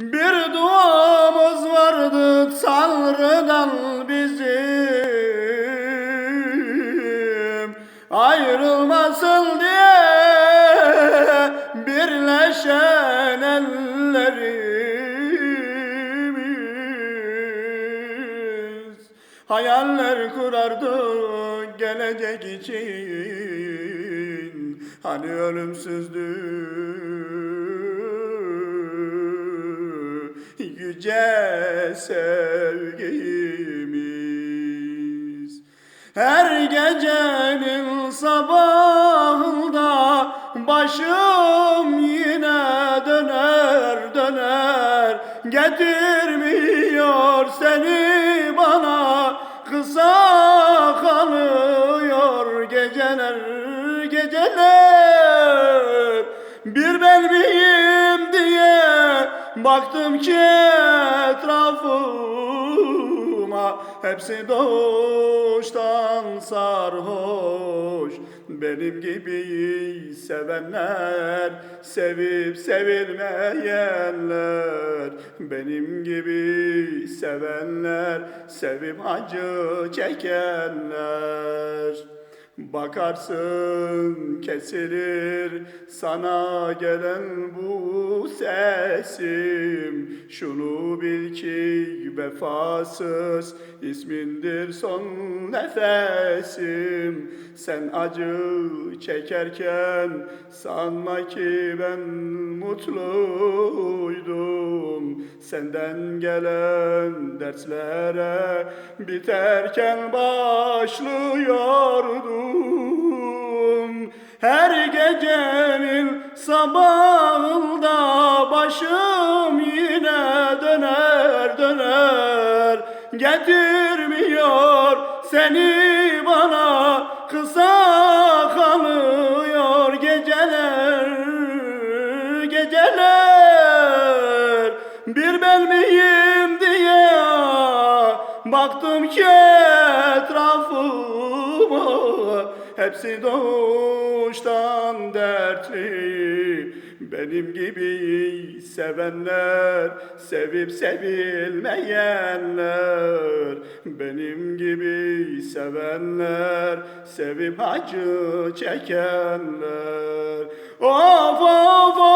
Bir duamız vardı Tanrı'dan bizim. Ayrılmasın diye birleşen ellerimiz. Hayaller kurardık gelecek için. Hani ölümsüzdü yüce sevgimiz. Her gecenin sabahında başım yine döner döner. Getirmiyor seni bana kısa kalıyor geceler geceler. Bir ben diye baktım ki etrafıma Hepsi doğuştan sarhoş. Benim gibi sevenler Sevip sevilmeyenler. Benim gibi sevenler Sevip acı çekenler Bakarsın kesilir sana gelen bu sesim. Şunu bil ki vefasız ismindir son nefesim. Sen acı çekerken sanma ki ben mutluydum. Senden gelen dertlere biterken başlıyordum Her gecenin sabahında başım yine döner döner. Getirmiyor seni bana kısa kalıyor geceler geceler. Bir ben miyim diye baktım ki etrafıma Hepsi doğuştan dertli. Benim gibi sevenler Sevip sevilmeyenler. Benim gibi sevenler Sevip acı çekenler. Of of of